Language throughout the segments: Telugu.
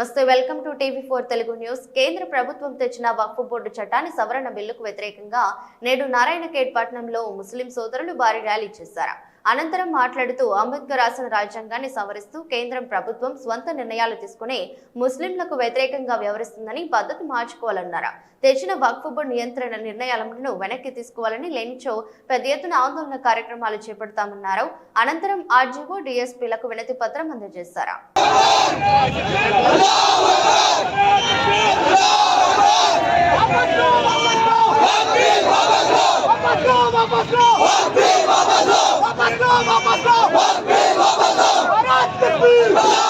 నమస్తే welcome to TV four Telugu news. కేంద్ర ప్రభుత్వం తెచ్చిన వక్ఫ్ బోర్డు చట్టాన్ని సవరణ బిల్లుకు వ్యతిరేకంగా నేడు నారాయణఖేడ్ పట్టణంలో ముస్లిం సోదరులు భారీ ర్యాలీ చేశారు. అనంతరం మాట్లాడుతూ అంబేద్కర్ రాసిన రాజ్యాంగాన్ని సవరిస్తూ కేంద్రం ప్రభుత్వం స్వంత నిర్ణయాలు తీసుకుని ముస్లింలకు వ్యతిరేకంగా వ్యవహరిస్తుందని పద్ధతి మార్చుకోవాలన్నారు. తెచ్చిన వక్ఫ్ బోర్డు నియంత్రణ నిర్ణయాలను వెనక్కి తీసుకోవాలని లేనిచో పెద్ద ఎత్తున ఆందోళన కార్యక్రమాలు చేపడతామన్నారు. అనంతరం ఆర్జీఓ డిఎస్పీలకు వినతి పత్రం అందజేశారు. भाई चले जाओ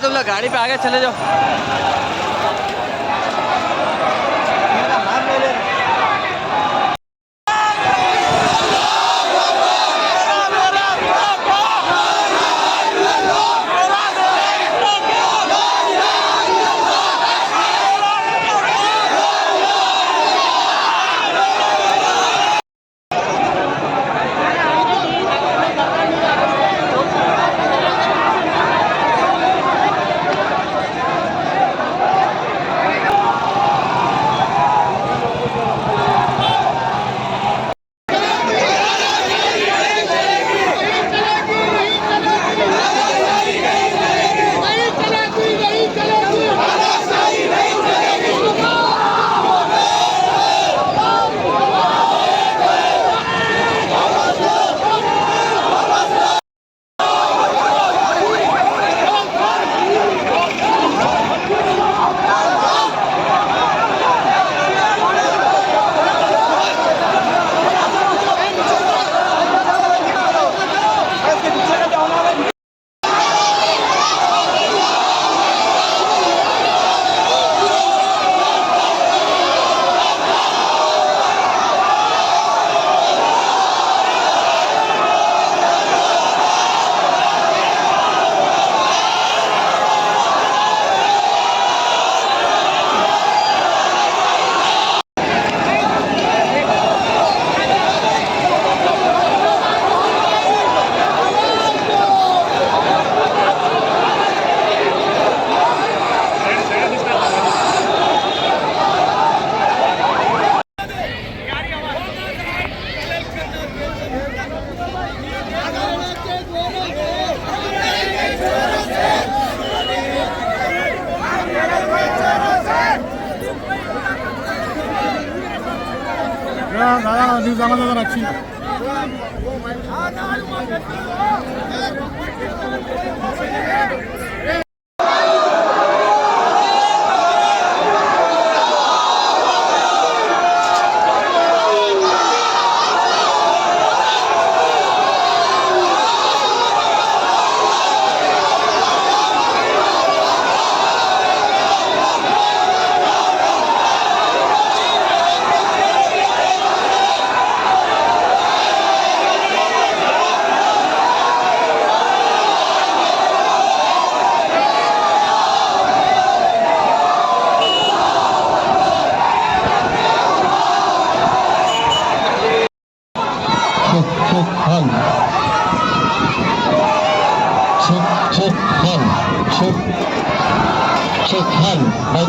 तुम लोग गाड़ी पे आगे चले जाओ আমরা দাদা নিউজ বাংলা রাখছি না Oh, my God.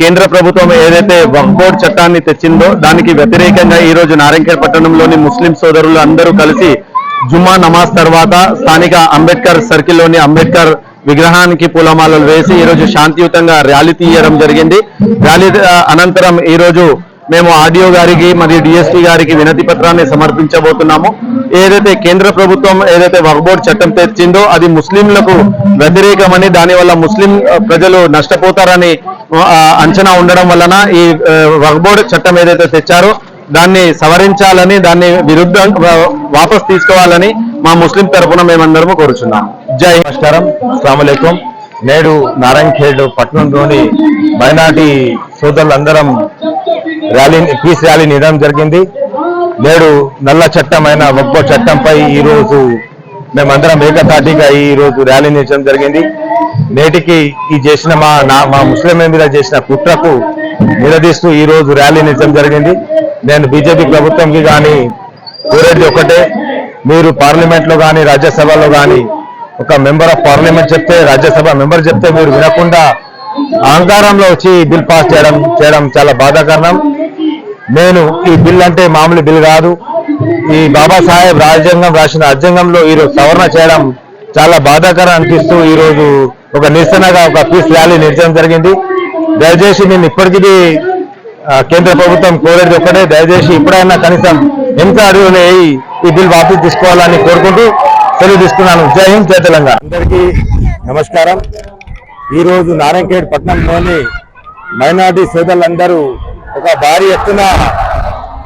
కేంద్ర ప్రభుత్వం ఏదైతే వక్బోర్డ్ చట్టాన్ని తెచ్చిందో దానికి వ్యతిరేకంగా ఈ రోజు నారాయణఖేడ్ పట్టణంలోని ముస్లిం సోదరులు అందరూ కలిసి జుమ్మా నమాజ్ తర్వాత స్థానిక అంబేద్కర్ సర్కిల్లోని అంబేద్కర్ విగ్రహానికి పూలమాలలు వేసి ఈ రోజు శాంతియుతంగా ర్యాలీ తీయడం జరిగింది. ర్యాలీ అనంతరం ఈ రోజు మేము ఆడియో గారికి మరియు డిఎస్పీ గారికి వినతి పత్రాన్ని సమర్పించబోతున్నాము. ఏదైతే కేంద్ర ప్రభుత్వం ఏదైతే వక్ఫ్ చట్టం తెచ్చిందో అది ముస్లింలకు వ్యతిరేకమని దానివల్ల ముస్లిం ప్రజలు నష్టపోతారని అంచనా ఉండడం వలన ఈ వక్బోర్డ్ చట్టం ఏదైతే తెచ్చారో దాన్ని సవరించాలని దాన్ని విరుద్ధం వాపస్ తీసుకోవాలని మా ముస్లిం తరఫున మేమందరము కోరుచున్నాం జై నమస్కారం. అస్సలం నేడు నారాయణఖేడ్ పట్టణంలోని మైనార్టీ సోదరులందరం ర్యాలీ పీస్ ర్యాలీ నిర్వహించడం జరిగింది. నేడు నల్ల చట్టమైన ఒక్కో చట్టంపై ఈరోజు మేమందరం ఏకతాటిగా ఈ రోజు ర్యాలీ నిర్చడం జరిగింది. నేటికి ఈ చేసిన మా నా- మా ముస్లింల మీద చేసిన కుట్రకు నిలదీస్తూ ఈ రోజు ర్యాలీ నిర్చడం జరిగింది. నేను బీజేపీ ప్రభుత్వంకి కానీ కోరేది ఒకటే మీరు పార్లమెంట్లో కానీ రాజ్యసభలో కానీ ఒక మెంబర్ ఆఫ్ పార్లమెంట్ చెప్తే రాజ్యసభ మెంబర్ చెప్తే మీరు వినకుండా అహంకారంలో వచ్చి బిల్ పాస్ చేయడం చేయడం చాలా బాధాకరణం. నేను ఈ బిల్ అంటే మామూలు బిల్ కాదు. ఈ బాబాసాహెబ్ రాజ్యాంగం రాసిన రాజ్యాంగంలో ఈరోజు సవరణ చేయడం చాలా బాధాకరం అనిపిస్తూ ఈరోజు ఒక నిరసనగా ఒక పీస్ ర్యాలీ నిర్చడం జరిగింది. దయచేసి నేను ఇప్పటికీ కేంద్ర ప్రభుత్వం కోరేది ఒక్కటే. దయచేసి ఇప్పుడైనా కనీసం ఎంత అడుగులు ఈ బిల్ వాపసు తీసుకోవాలని కోరుకుంటూ సెలవు తీసుకున్నాను. జై హింద్ జై తెలంగాణ. అందరికీ నమస్కారం. ఈరోజు నారాయణఖేడ్ పట్టణంలోని మైనార్టీ సోదరులందరూ ఒక భారీ ఎత్తున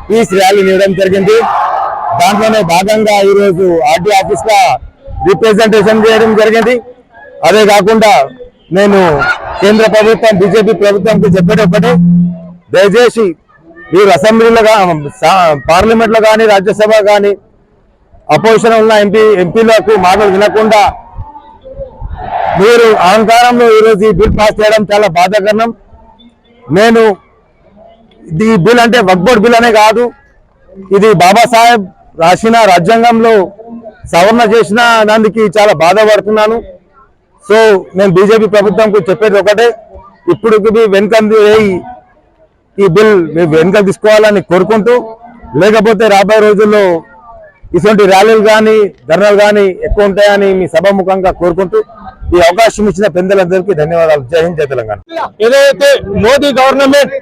పీస్ ర్యాలీ నివ్వడం జరిగింది. దాంట్లోనే భాగంగా ఈరోజు ఆర్టీ ఆర్డీ ఆఫీస్గా రిప్రజెంటేషన్ చేయడం జరిగింది. అదే కాకుండా నేను కేంద్ర ప్రభుత్వం బీజేపీ ప్రభుత్వంకి చెప్పేటప్పటి దయచేసి మీరు అసెంబ్లీలో పార్లమెంట్లో కానీ రాజ్యసభ కానీ అపోజిషన్ ఉన్న ఎంపీ ఎంపీలకు మాటలు వినకుండా మీరు అహంకారంలో ఈరోజు ఈ బిల్ పాస్ చేయడం చాలా బాధాకరణం నేను ఈ బిల్ అంటే వక్బోర్డ్ బిల్ అనే కాదు. ఇది బాబాసాహెబ్ రాసిన రాజ్యాంగంలో సవరణ చేసిన దానికి చాలా బాధపడుతున్నాను. సో నేను బీజేపీ ప్రభుత్వంకు చెప్పేది ఒకటే ఇప్పుడు వెనుకంది ఈ బిల్ మేము వెనుక తీసుకోవాలని కోరుకుంటూ లేకపోతే రాబోయే రోజుల్లో ఇటువంటి ర్యాలీలు కానీ ధర్నాలు కానీ ఎక్కువ ఉంటాయని మీ సభాముఖంగా కోరుకుంటూ ఈ అవకాశం ఇచ్చిన పెద్దలందరికీ ధన్యవాదాలు. జై హింద్ జై తెలంగాణ. ఏదైతే మోదీ గవర్నమెంట్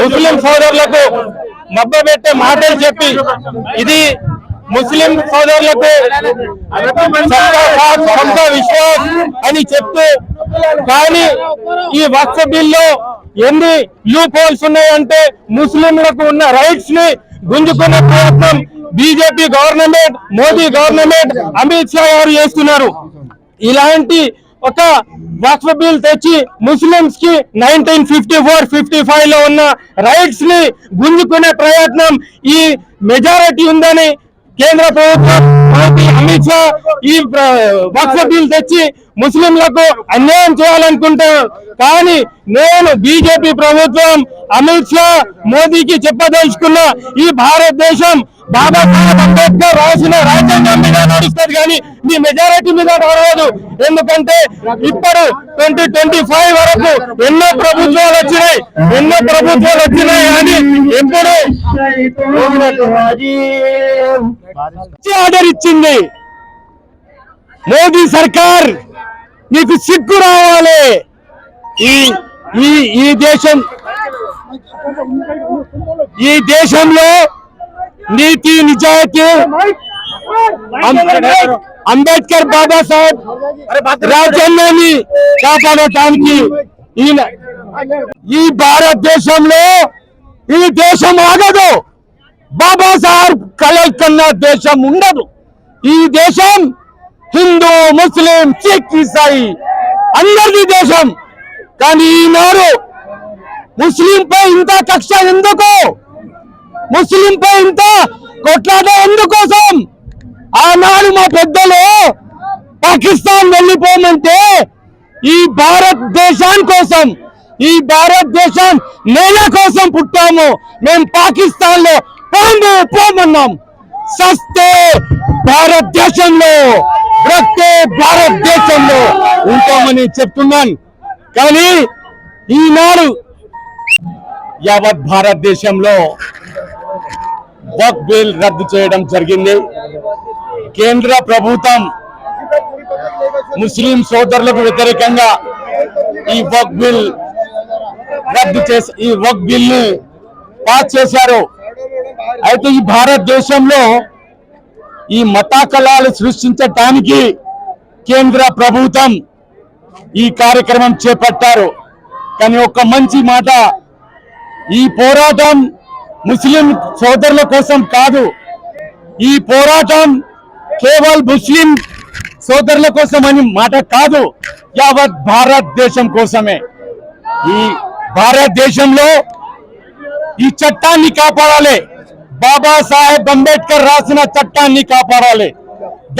ముస్లిం సోదరులకు మబ్బబెట్టే మాటలు చెప్పి ఇది ముస్లిం సోదరులకు సబ్కా విశ్వాస్ అని చెప్తూ కానీ ఈ వక్ఫ్ బిల్లో ఎన్ని లూప్ హోల్స్ ఉన్నాయంటే ముస్లింలకు ఉన్న రైట్స్ని గుంజుకునే ప్రయత్నం BJP government Modi government Amit Shah గారు చేస్తున్నారు. ఇలాంటి ఒక వక్ఫ్ బిల్ తెచ్చి ముస్లింస్కి నైన్టీన్ ఫిఫ్టీ ఫోర్ ఫిఫ్టీ ఫైవ్లో ఉన్న రైట్స్ని గుంజుకునే ప్రయత్నం ఈ మెజారిటీ ఉందని కేంద్ర ప్రభుత్వం అమిత్ షా ఈ వక్ఫ్ బిల్ తెచ్చి ముస్లింలకు అన్యాయం చేయాలనుకుంటారు కానీ నేను బీజేపీ ప్రభుత్వం అమిత్ షా మోదీకి చెప్పదలుచుకున్న ఈ భారతదేశం బాబాసాహెబ్ అంబేద్కర్ రాసిన రాజ్యాంగం మీద నడుస్తారు కానీ మీ మెజారిటీ మీద నడవదు ఎందుకంటే ఇప్పుడు ట్వంటీ ట్వంటీ ఫైవ్ వరకు ఎన్నో ప్రభుత్వాలు వచ్చినాయి. ఎన్నో ప్రభుత్వాలు వచ్చినాయి కానీ ఎప్పుడు ఆర్డర్ ఇచ్చింది. మోదీ సర్కార్ నీకు సిగ్గు రావాలి. ఈ ఈ ఈ దేశం ఈ దేశంలో నీతి నిజాయితీ అంబేద్కర్- అంబేద్కర్ బాబాసాహెబ్ రాజ్యాంగాన్ని కాపాడటానికి ఈయన ఈ భారతదేశంలో ఈ దేశం ఆగదు బాబాసాహెబ్ కలల్ కన్నా దేశం ఉండదు ఈ దేశం హిందూ ముస్లిం సిక్ ఇసాయి అందరిది దేశం కానీ ఈనాడు ముస్లింపై ఇంత కక్ష ఎందుకు ముస్లింపై ఇంత కొట్లాట ఎందుకోసం? ఆనాడు మా పెద్దలు పాకిస్తాన్ వెళ్ళిపోమంటే ఈ భారతదేశం కోసం ఈ భారతదేశం నేల కోసం పుట్టాము. మేము పాకిస్తాన్లో పోము పోమన్నాం. సస్తే భారతదేశంలో బ్రతే భారతదేశంలో ఉంటామని చెప్తున్నాను. కానీ ఈనాడు యావత్ భారతదేశంలో వక్ బిల్ రద్దు చేయడం జరిగింది. కేంద్ర ప్రభుత్వం ముస్లిం సోదరులకు వ్యతిరేకంగా ఈ వక్ బిల్ రద్దు చేసి ఈ వక్ బిల్ని పాస్ చేశారు. అయితే ఈ భారతదేశంలో ఈ మతాకళాలు సృష్టించటానికి కేంద్ర ప్రభుత్వం ఈ కార్యక్రమం చేపట్టారు. కానీ ఒక మంచి మాట ఈ పోరాటం ముస్లిం సోదరుల కోసం కాదు. ఈ పోరాటం కేవల్ ముస్లిం సోదరుల కోసం అని మాట కాదు యావత్ భారతదేశం కోసమే. ఈ భారతదేశంలో ఈ చట్టాన్ని కాపాడాలి. బాబాసాహెబ్ అంబేద్కర్ రాసిన చట్టాన్ని కాపాడాలి.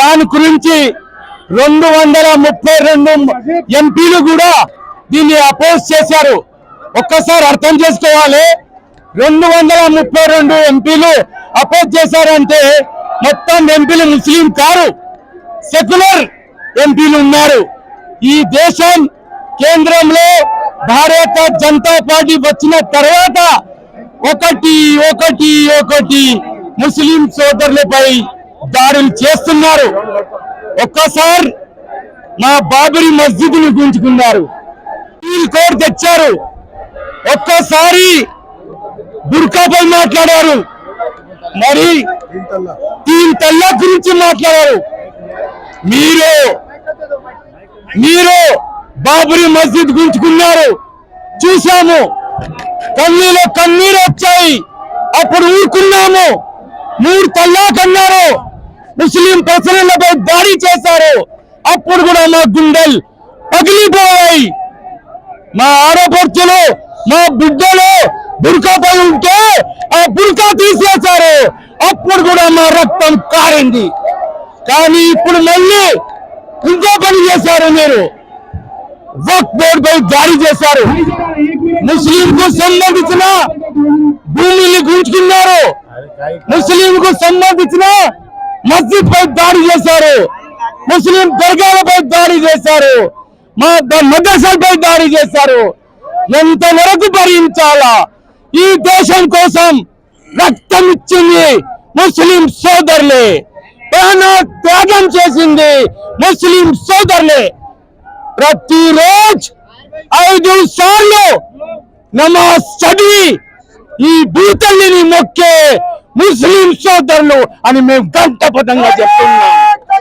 దాని గురించి రెండు వందల ముప్పై రెండు ఎంపీలు కూడా దీన్ని అపోజ్ చేశారు. ఒక్కసారి అర్థం చేసుకోవాలి. రెండు వందల ముప్పై రెండు ఎంపీలు అపోజ్ చేశారంటే మొత్తం ఎంపీలు ముస్లిం కారు సెక్యులర్ ఎంపీలు ఉన్నారు. ఈ దేశం కేంద్రంలో భారత జనతా పార్టీ వచ్చిన తర్వాత ఒకటి ఒకటి ఒకటి ముస్లిం సోదరులపై దాడులు చేస్తున్నారు. ఒక్కసారి మా బాబరి మస్జిద్ని గుంజుకున్నారు ఈ తెచ్చారు. ఒక్కసారి బుర్కాపై మాట్లాడారు. మరి తీన్ తల్లా గురించి మాట్లాడారు. మీరు మీరు బాబరి మస్జిద్ గుంచుకున్నారు చూశాము. కన్నీలో కన్నీరు వచ్చాయి. అప్పుడు ఊరుకున్నాము. మూడు తల్లాక్ అన్నారు ముస్లిం ప్రజలపై దాడి చేశారు. అప్పుడు కూడా మా గుండెలు పగిలిపోయాయి. మా ఆడపడుచులు మా బిడ్డలు బుర్కాపై ఉంటే ఆ బుర్కా తీసేశారు. అప్పుడు కూడా మా రక్తం కారింది. కానీ ఇప్పుడు మళ్ళీ ఇంకో పని చేశారు మీరు. వక్ బోర్డు పై దాడి చేశారు. ముస్లిం కు సంబంధించిన భూమిని గుంజుకున్నారు. ముస్లిం కు సంబంధించిన మస్జిద్ పై దాడి చేశారు. ముస్లిం దర్గాలపై దాడి చేశారు. మా ద- దాడి చేశారు. ఎంత వరకు భరించాలా? ఈ దేశం కోసం రక్తం ఇచ్చింది ముస్లిం సోదరులే. ప్రాణ త్యాగం చేసింది ముస్లిం సోదరులే. ప్రతిరోజు ఐదు సార్లు నమాజ్ చదివి ఈ భూతల్లిని మొక్కే ముస్లిం సోదరులు అని మేము గంటపదంగా చెప్తున్నాం.